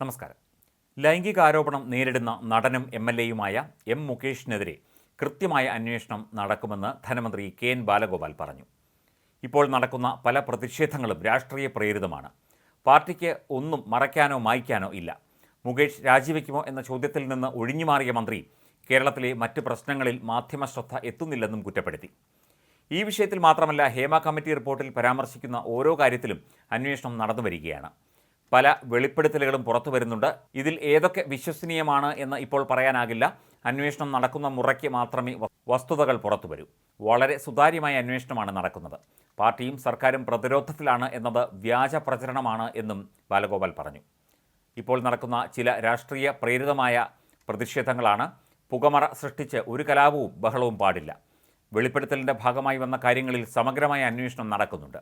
നമസ്കാരം. ലൈംഗിക ആരോപണം നേരിടുന്ന നടനും എം എൽ എയുമായ എം മുകേഷിനെതിരെ കൃത്യമായ അന്വേഷണം നടക്കുമെന്ന് ധനമന്ത്രി കെ എൻ ബാലഗോപാൽ പറഞ്ഞു. ഇപ്പോൾ നടക്കുന്ന പല പ്രതിഷേധങ്ങളും രാഷ്ട്രീയ പ്രേരിതമാണ്. പാർട്ടിക്ക് ഒന്നും മറയ്ക്കാനോ മായ്ക്കാനോ ഇല്ല. മുകേഷ് രാജിവെക്കുമോ എന്ന ചോദ്യത്തിൽ നിന്ന് ഒഴിഞ്ഞുമാറിയ മന്ത്രി കേരളത്തിലെ മറ്റ് പ്രശ്നങ്ങളിൽ മാധ്യമ ശ്രദ്ധ എത്തുന്നില്ലെന്നും കുറ്റപ്പെടുത്തി. ഈ വിഷയത്തിൽ മാത്രമല്ല ഹേമ കമ്മിറ്റി റിപ്പോർട്ടിൽ പരാമർശിക്കുന്ന ഓരോ കാര്യത്തിലും അന്വേഷണം നടന്നു വരികയാണ് പല വെളിപ്പെടുത്തലുകളും പുറത്തു വരുന്നുണ്ട്. ഇതിൽ ഏതൊക്കെ വിശ്വസനീയമാണ് എന്ന് ഇപ്പോൾ പറയാനാകില്ല. അന്വേഷണം നടക്കുന്ന മുറയ്ക്ക് മാത്രമേ വസ്തുതകൾ പുറത്തു വരൂ. വളരെ സുതാര്യമായ അന്വേഷണമാണ് നടക്കുന്നത്. പാർട്ടിയും സർക്കാരും പ്രതിരോധത്തിലാണ് എന്നത് വ്യാജ പ്രചരണമാണ് എന്നും ബാലഗോപാൽ പറഞ്ഞു. ഇപ്പോൾ നടക്കുന്ന ചില രാഷ്ട്രീയ പ്രേരിതമായ പ്രതിഷേധങ്ങളാണ്. പുകമറ സൃഷ്ടിച്ച് ഒരു കലാപവും ബഹളവും പാടില്ല. വെളിപ്പെടുത്തലിന്റെ ഭാഗമായി വന്ന കാര്യങ്ങളിൽ സമഗ്രമായ അന്വേഷണം നടക്കുന്നുണ്ട്.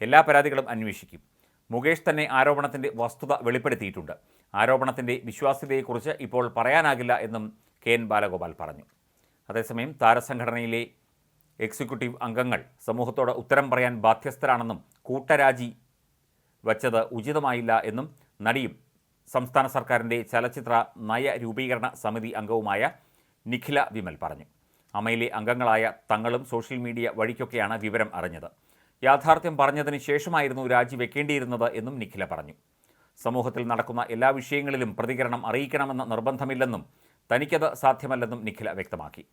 എല്ലാ പരാതികളും അന്വേഷിക്കും. മുകേഷ് തന്നെ ആരോപണത്തിന്റെ വസ്തുത വെളിപ്പെടുത്തിയിട്ടുണ്ട്. ആരോപണത്തിന്റെ വിശ്വാസ്യതയെക്കുറിച്ച് ഇപ്പോൾ പറയാനാകില്ല എന്നും കെ എൻ ബാലഗോപാൽ പറഞ്ഞു. അതേസമയം താരസംഘടനയിലെ എക്സിക്യൂട്ടീവ് അംഗങ്ങൾ സമൂഹത്തോട് ഉത്തരം പറയാൻ ബാധ്യസ്ഥരാണെന്നും കൂട്ടരാജി വച്ചത് ഉചിതമായില്ല എന്നും നടിയും സംസ്ഥാന സർക്കാരിന്റെ ചലച്ചിത്ര നയ രൂപീകരണ സമിതി അംഗവുമായ നിഖില വിമൽ പറഞ്ഞു. അമ്മയിലെ അംഗങ്ങളായ തങ്ങളും സോഷ്യൽ മീഡിയ വഴിക്കൊക്കെയാണ് വിവരം അറിഞ്ഞത്. യാഥാർത്ഥ്യം പറഞ്ഞതിന് ശേഷമായിരുന്നു രാജിവെക്കേണ്ടിയിരുന്നത് എന്നും നിഖില പറഞ്ഞു. സമൂഹത്തിൽ നടക്കുന്ന എല്ലാ വിഷയങ്ങളിലും പ്രതികരണം അറിയിക്കണമെന്ന നിർബന്ധമില്ലെന്നും തനിക്കത് സാധ്യമല്ലെന്നും നിഖില വ്യക്തമാക്കി.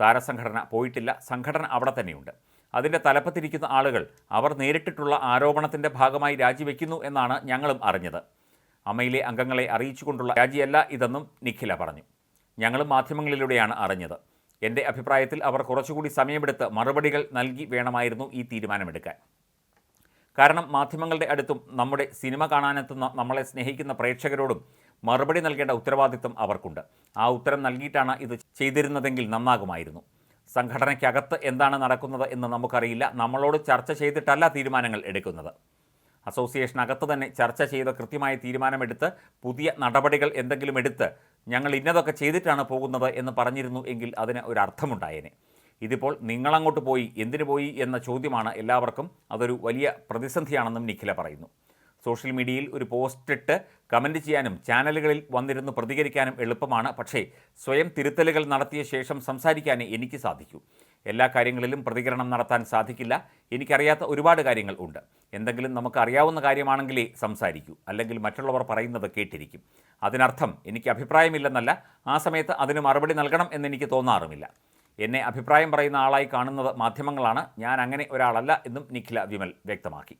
താരസംഘടന പോയിട്ടില്ല സംഘടന അവിടെ തന്നെയുണ്ട്. അതിന്റെ തലപ്പത്തിരിക്കുന്ന ആളുകൾ അവർ നേരിട്ടിട്ടുള്ള ആരോപണത്തിന്റെ ഭാഗമായി രാജിവെക്കുന്നു എന്നാണ് ഞങ്ങളും അറിഞ്ഞത്. അമ്മയിലെ അംഗങ്ങളെ അറിയിച്ചുകൊണ്ടുള്ള രാജിയല്ല ഇതെന്നും നിഖില പറഞ്ഞു. ഞങ്ങളും മാധ്യമങ്ങളിലൂടെയാണ് അറിഞ്ഞത്. എന്റെ അഭിപ്രായത്തിൽ അവർ കുറച്ചുകൂടി സമയമെടുത്ത് മറുപടികൾ നൽകി വേണമായിരുന്നു ഈ തീരുമാനമെടുക്കാൻ. കാരണം മാധ്യമങ്ങളുടെ അടുത്തും നമ്മുടെ സിനിമ കാണാനെത്തുന്ന നമ്മളെ സ്നേഹിക്കുന്ന പ്രേക്ഷകരോടും മറുപടി നൽകേണ്ട ഉത്തരവാദിത്തം അവർക്കുണ്ട്. ആ ഉത്തരം നൽകിയിട്ടാണ് ഇത് ചെയ്തിരുന്നതെങ്കിൽ നന്നാകുമായിരുന്നു. സംഘടനയ്ക്കകത്ത് എന്താണ് നടക്കുന്നത് എന്ന് നമുക്കറിയില്ല. നമ്മളോട് ചർച്ച ചെയ്തിട്ടല്ല തീരുമാനങ്ങൾ എടുക്കുന്നത്. അസോസിയേഷനകത്ത് തന്നെ ചർച്ച ചെയ്ത് കൃത്യമായ തീരുമാനമെടുത്ത് പുതിയ നടപടികൾ എന്തെങ്കിലും എടുത്ത് ഞങ്ങൾ ഇന്നതൊക്കെ ചെയ്തിട്ടാണ് പോകുന്നത് എന്ന് പറഞ്ഞിരുന്നു എങ്കിൽ അതിന് ഒരു അർത്ഥമുണ്ടായേനെ ഇതിപ്പോൾ നിങ്ങളങ്ങോട്ട് പോയി എന്തിനു പോയി എന്ന ചോദ്യമാണ് എല്ലാവർക്കും അതൊരു വലിയ പ്രതിസന്ധിയാണെന്നും നിഖില പറയുന്നു. സോഷ്യൽ മീഡിയയിൽ ഒരു പോസ്റ്റ് ഇട്ട് കമന്റ് ചെയ്യാനും ചാനലുകളിൽ വന്നിരുന്ന് പ്രതികരിക്കാനും എളുപ്പമാണ്. പക്ഷേ സ്വയം തിരുത്തലുകൾ നടത്തിയ ശേഷം സംസാരിക്കാനേ എനിക്ക് സാധിക്കൂ. എല്ലാ കാര്യങ്ങളിലും പ്രതികരണം നടത്താൻ സാധിക്കില്ല. എനിക്കറിയാത്ത ഒരുപാട് കാര്യങ്ങൾ ഉണ്ട്. എന്തെങ്കിലും നമുക്ക് അറിയാവുന്ന കാര്യമാണെങ്കിലേ സംസാരിക്കൂ. അല്ലെങ്കിൽ മറ്റുള്ളവർ പറയുന്നത് കേട്ടിരിക്കും. അതിനർത്ഥം എനിക്ക് അഭിപ്രായമില്ലെന്നല്ല ആ സമയത്ത് അതിന് മറുപടി നൽകണം എന്നെനിക്ക് തോന്നാറുമില്ല. എന്നെ അഭിപ്രായം പറയുന്ന ആളായി കാണുന്നത് മാധ്യമങ്ങളാണ്. ഞാൻ അങ്ങനെ ഒരാളല്ല എന്നും നിഖില വിമൽ വ്യക്തമാക്കി.